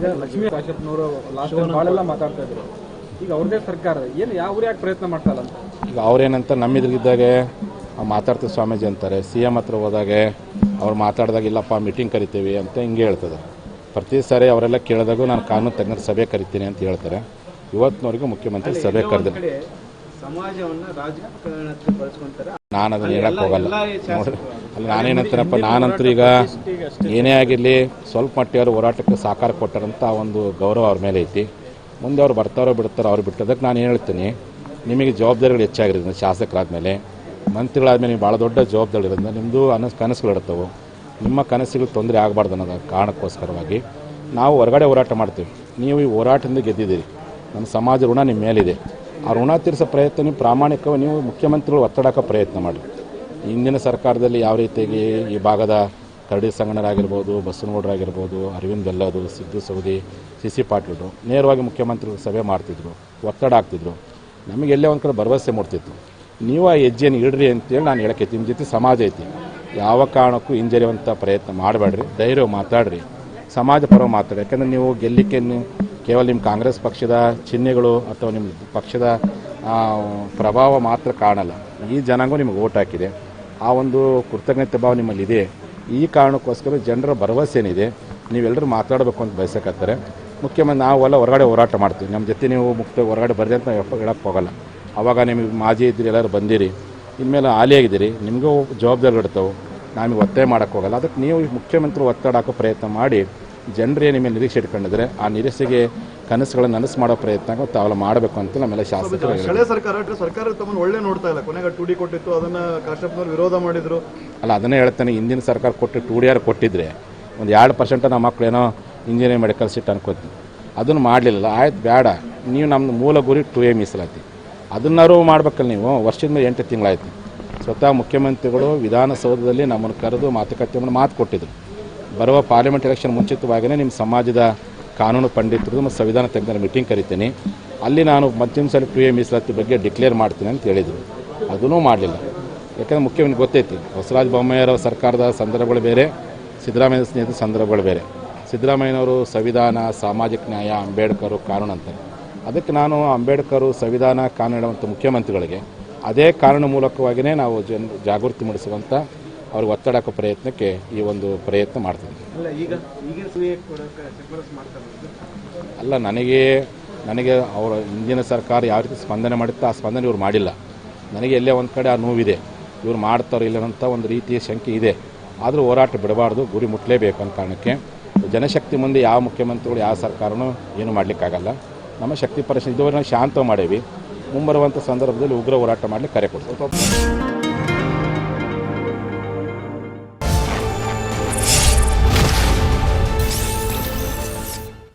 ಈಗ ಲಕ್ಷ್ಮೀ ಕಾಶ್ಯಪ್ನವರು ಲಾಸ್ಟ್ ಭಾಳೆಲ್ಲ ಮಾತಾಡ್ತಾ ಇದ್ರು. ಈಗ ಅವ್ರದೇ ಸರ್ಕಾರ ಏನು ಯಾವ ಯಾಕೆ ಪ್ರಯತ್ನ ಮಾಡ್ತಾ ಇಲ್ಲ ಅಂತ? ಈಗ ಅವ್ರೇನಂತ ನಮ್ಮಿದ್ರಿದ್ದಾಗೆ ಮಾತಾಡ್ತೀವಿ ಸ್ವಾಮೀಜಿ ಅಂತಾರೆ ಸಿ ಎಂ ಹತ್ರ ಹೋದಾಗೆ ಅವ್ರು ಮಾತಾಡಿದಾಗ ಇಲ್ಲಪ್ಪ ಮೀಟಿಂಗ್ ಕರಿತೀವಿ ಅಂತ ಹಿಂಗೆ ಹೇಳ್ತದೆ. ಪ್ರತಿ ಸಾರಿ ಅವರೆಲ್ಲ ಕೇಳಿದಾಗೂ ನಾನು ಕಾನೂನು ತಜ್ಞರ ಸಭೆ ಕರಿತೀನಿ ಅಂತ ಹೇಳ್ತಾರೆ. ಇವತ್ತಿನವರೆಗೂ ಮುಖ್ಯಮಂತ್ರಿ ಸಭೆ ಬಳಸ್ಕೊಂತಾರೆ. ನಾನು ಅದನ್ನ ಹೇಳಕ್ ಹೋಗಲ್ಲ. ನೋಡ್ರಿ ಅಲ್ಲಿ ನಾನೇನಂತೀನಪ್ಪ, ನಾನಂತೂ ಈಗ ಏನೇ ಆಗಿರಲಿ ಸ್ವಲ್ಪ ಮಟ್ಟಿಗೆ ಅವ್ರು ಹೋರಾಟಕ್ಕೆ ಸಾಕಾರ ಕೊಟ್ಟಾರಂತ ಆ ಒಂದು ಗೌರವ ಅವ್ರ ಮೇಲೆ ಐತಿ. ಮುಂದೆ ಅವ್ರು ಬರ್ತಾರೋ ಬಿಡ್ತಾರೋ ಅವ್ರು ಬಿಟ್ಟದಕ್ಕೆ ನಾನು ಏನು ಹೇಳ್ತೀನಿ, ನಿಮಗೆ ಜವಾಬ್ದಾರಿಗಳು ಹೆಚ್ಚಾಗಿರೋದ್ರಿಂದ ಶಾಸಕರಾದ್ಮೇಲೆ, ಮಂತ್ರಿಗಳಾದ್ಮೇಲೆ ನೀವು ಭಾಳ ದೊಡ್ಡ ಜವಾಬ್ದಾರಿ ಇರೋದ್ರಿಂದ ನಿಮ್ಮದು ಅನಸ್, ಕನಸುಗಳು ಇರ್ತವೆ. ನಿಮ್ಮ ಕನಸುಗಳು ತೊಂದರೆ ಆಗಬಾರ್ದು ಅನ್ನೋದು ಕಾರಣಕ್ಕೋಸ್ಕರವಾಗಿ ನಾವು ಹೊರಗಡೆ ಹೋರಾಟ ಮಾಡ್ತೀವಿ. ನೀವು ಈ ಹೋರಾಟದಿಂದ ಗೆದ್ದಿದ್ದೀರಿ. ನಮ್ಮ ಸಮಾಜ ಋಣ ನಿಮ್ಮ ಮೇಲಿದೆ. ಆ ಋಣ ತೀರಿಸೋ ಪ್ರಯತ್ನ ನೀವು ಪ್ರಾಮಾಣಿಕವಾಗಿ, ನೀವು ಮುಖ್ಯಮಂತ್ರಿಗಳು ಒತ್ತಡಕ್ಕೆ ಪ್ರಯತ್ನ ಮಾಡಿ ಹಿಂದಿನ ಸರ್ಕಾರದಲ್ಲಿ ಯಾವ ರೀತಿಯಾಗಿ ಈ ಭಾಗದ ಕರಡಿ ಸಂಗಣರಾಗಿರ್ಬೋದು ಬಸವನಗೌಡರಾಗಿರ್ಬೋದು ಅರವಿಂದ್ ಬೆಲ್ಲದು, ಸಿದ್ದು ಸೌದಿ ಸಿ ಸಿ ಪಾಟೀಲ್ರು ನೇರವಾಗಿ ಮುಖ್ಯಮಂತ್ರಿಗಳು ಸಭೆ ಮಾಡ್ತಿದ್ರು, ಒತ್ತಡ ಹಾಕ್ತಿದ್ರು. ನಮಗೆ ಎಲ್ಲೇ ಒಂದು ಕಡೆ ಭರವಸೆ ಮೂಡ್ತಿತ್ತು. ನೀವು ಆ ಹೆಜ್ಜೆಯನ್ನು ಇಡ್ರಿ ಅಂತೇಳಿ ನಾನು ಹೇಳಕ್ಕೆ ನಿಮ್ಮ ಜೊತೆ ಸಮಾಜ ಐತಿ. ಯಾವ ಕಾರಣಕ್ಕೂ ಹಿಂಜರಿಯುವಂಥ ಪ್ರಯತ್ನ ಮಾಡಬೇಡ್ರಿ. ಧೈರ್ಯ ಮಾತಾಡ್ರಿ. ಸಮಾಜ ಪರವ ಮಾತಾಡಿ ಯಾಕಂದರೆ ನೀವು ಗೆಲ್ಲಿಕ್ಕೆ ಕೇವಲ ನಿಮ್ಮ ಕಾಂಗ್ರೆಸ್ ಪಕ್ಷದ ಚಿಹ್ನೆಗಳು ಅಥವಾ ನಿಮ್ಮ ಪಕ್ಷದ ಪ್ರಭಾವ ಮಾತ್ರ ಕಾಣಲ್ಲ. ಈ ಜನಾಂಗ ನಿಮಗೆ ಓಟ್ ಹಾಕಿದೆ. ಆ ಒಂದು ಕೃತಜ್ಞತೆ ಭಾವ ನಿಮ್ಮಲ್ಲಿ ಇದೆ ಈ ಕಾರಣಕ್ಕೋಸ್ಕರ ಜನರ ಭರವಸೆ ಏನಿದೆ ನೀವೆಲ್ಲರೂ ಮಾತಾಡಬೇಕು ಅಂತ ಬಯಸಕತ್ತಾರೆ ಮುಖ್ಯಮಂತ್ರಿ ನಾವೆಲ್ಲ ಹೊರಗಡೆ ಹೋರಾಟ ಮಾಡ್ತೀವಿ. ನಮ್ಮ ಜೊತೆ ನೀವು ಮುಕ್ತ ಹೊರಗಡೆ ಬರ್ದೆ ಅಂತ ಹೇಳಕ್ಕೆ ಹೋಗಲ್ಲ. ಅವಾಗ ನಿಮಗೆ ಮಾಜಿ ಇದ್ದೀರಿ ಎಲ್ಲರೂ ಬಂದಿರಿ. ಇನ್ಮೇಲೆ ಆಲಿಯಾಗಿದ್ದೀರಿ ನಿಮಗೂ ಜವಾಬ್ದಾರಿ ಇರ್ತಾವೆ ನಮಗೆ ಒತ್ತಾಯ ಹೋಗಲ್ಲ. ಅದಕ್ಕೆ ನೀವು ಮುಖ್ಯಮಂತ್ರಿ ಒತ್ತಡ ಹಾಕೋ ಪ್ರಯತ್ನ ಮಾಡಿ, ಜನರೇ ನಿಮ್ಮ ನಿರೀಕ್ಷೆ ಇಟ್ಕೊಂಡಿದ್ರೆ ಆ ನಿರೀಕ್ಷೆಗೆ ಕನಸುಗಳನ್ನು ನನಸು ಮಾಡೋ ಪ್ರಯತ್ನ ತಾವೆಲ್ಲ ಮಾಡಬೇಕು ಅಂತ ನಮ್ಮೆಲ್ಲ ಶಾಸಕರು. ಹಳೆ ಸರ್ಕಾರ ಸರ್ಕಾರ ತಮ್ಮನ್ನು ಒಳ್ಳೆ ನೋಡ್ತಾ ಇಲ್ಲ. ಕೊನೆಗೆ ಟು ಡಿ ಕೊಟ್ಟಿತ್ತು ಅದನ್ನ ಕಾಶ್ಯಪ್ನವ್ರು ವಿರೋಧ ಮಾಡಿದ್ರು. ಅಲ್ಲ ಅದನ್ನೇ ಹೇಳ್ತಾನೆ ಹಿಂದಿನ ಸರ್ಕಾರ ಕೊಟ್ಟು ಟು ಡಿ ಆರ್ ಕೊಟ್ಟಿದ್ರೆ ಒಂದು ಎರಡು ಪರ್ಸೆಂಟ್ ನಮ್ಮ ಮಕ್ಕಳೇನೋ ಏನೋ ಇಂಜಿನಿಯರಿಂಗ್ ಮೆಡಿಕಲ್ ಸೀಟ್ ಅನ್ಕೋತೀನಿ ಅದನ್ನು ಮಾಡಲಿಲ್ಲ ಆಯ್ತು ಬೇಡ ನೀವು ನಮ್ಮ ಮೂಲ ಗುರಿ ಟು ಎ ಮೀಸಲಾತಿ. ಅದನ್ನಾರು ಮಾಡ್ಬೇಕಲ್ಲ ನೀವು? ವರ್ಷದ ಮೇಲೆ ಎಂಟು ತಿಂಗಳಾಯ್ತು. ಸ್ವತಃ ಮುಖ್ಯಮಂತ್ರಿಗಳು ವಿಧಾನಸೌಧದಲ್ಲಿ ನಮ್ಮನ್ನು ಕರೆದು ಮಾತುಕತೆ ಮಾತು ಕೊಟ್ಟಿದ್ರು. ಬರುವ ಪಾರ್ಲಿಮೆಂಟ್ ಎಲೆಕ್ಷನ್ ಮುಂಚಿತವಾಗಿಯೇ ನಿಮ್ಮ ಸಮಾಜದ ಕಾನೂನು ಪಂಡಿತರು ಮತ್ತು ಸಂವಿಧಾನ ತಜ್ಞರ ಮೀಟಿಂಗ್ ಕರಿತೀನಿ. ಅಲ್ಲಿ ನಾನು ಮಧ್ಯಮ ಸಲ ಪ್ರಿಯ ಮೀಸಲಾತಿ ಬಗ್ಗೆ ಡಿಕ್ಲೇರ್ ಮಾಡ್ತೀನಿ ಅಂತ ಹೇಳಿದರು. ಅದನ್ನೂ ಮಾಡಲಿಲ್ಲ. ಯಾಕಂದ್ರೆ ಮುಖ್ಯಮಂತ್ರಿ ಗೊತ್ತೈತಿ ಬಸವರಾಜ ಬೊಮ್ಮಾಯಿಯವರ ಸರ್ಕಾರದ ಸಂದರ್ಭಗಳು ಬೇರೆ ಸಿದ್ದರಾಮಯ್ಯ ಸ್ನೇಹಿತ ಸಂದರ್ಭಗಳು ಬೇರೆ. ಸಿದ್ದರಾಮಯ್ಯನವರು ಸಂವಿಧಾನ, ಸಾಮಾಜಿಕ ನ್ಯಾಯ, ಅಂಬೇಡ್ಕರು ಕಾನೂನು ಅಂತಾರೆ. ಅದಕ್ಕೆ ನಾನು ಅಂಬೇಡ್ಕರು ಸಂವಿಧಾನ, ಕಾನೂನು ಹೇಳುವಂಥ ಮುಖ್ಯಮಂತ್ರಿಗಳಿಗೆ, ಅದೇ ಕಾನೂನು ಮೂಲಕವಾಗಿಯೇ ನಾವು ಜನ, ಜಾಗೃತಿ ಮೂಡಿಸುವಂಥ ಅವ್ರಿಗೆ ಒತ್ತಡ ಹಾಕೋ ಪ್ರಯತ್ನಕ್ಕೆ ಈ ಒಂದು ಪ್ರಯತ್ನ ಮಾಡ್ತೀನಿ. ಅಲ್ಲ ನನಗೆ ನನಗೆ ಅವರ ಹಿಂದಿನ ಸರ್ಕಾರ ಯಾವ ರೀತಿ ಸ್ಪಂದನೆ ಮಾಡಿತ್ತು ಆ ಸ್ಪಂದನೆ ಇವ್ರು ಮಾಡಿಲ್ಲ. ನನಗೆ ಎಲ್ಲೇ ಒಂದು ಕಡೆ ಆ ನೋವಿದೆ. ಇವ್ರು ಮಾಡ್ತಾರೋ ಇಲ್ಲ ಅಂತ ಒಂದು ರೀತಿಯ ಶಂಕೆ ಇದೆ. ಆದರೂ ಹೋರಾಟ ಬಿಡಬಾರ್ದು ಗುರಿ ಮುಟ್ಟಲೇಬೇಕು ಅಂತ ಕಾರಣಕ್ಕೆ. ಜನಶಕ್ತಿ ಮುಂದೆ ಯಾವ ಮುಖ್ಯಮಂತ್ರಿಗಳು ಯಾವ ಸರ್ಕಾರನೂ ಏನು ಮಾಡಲಿಕ್ಕಾಗಲ್ಲ. ನಮ್ಮ ಶಕ್ತಿ ಪರಿಸ್ಥಿತಿ ಇದುವರೆಗೆ ಶಾಂತ ಮಾಡೇವಿ ಮುಂಬರುವಂಥ ಸಂದರ್ಭದಲ್ಲಿ ಉಗ್ರ ಹೋರಾಟ ಮಾಡಲಿಕ್ಕೆ ಕರೆ ಕೊಡ್ತೀವಿ.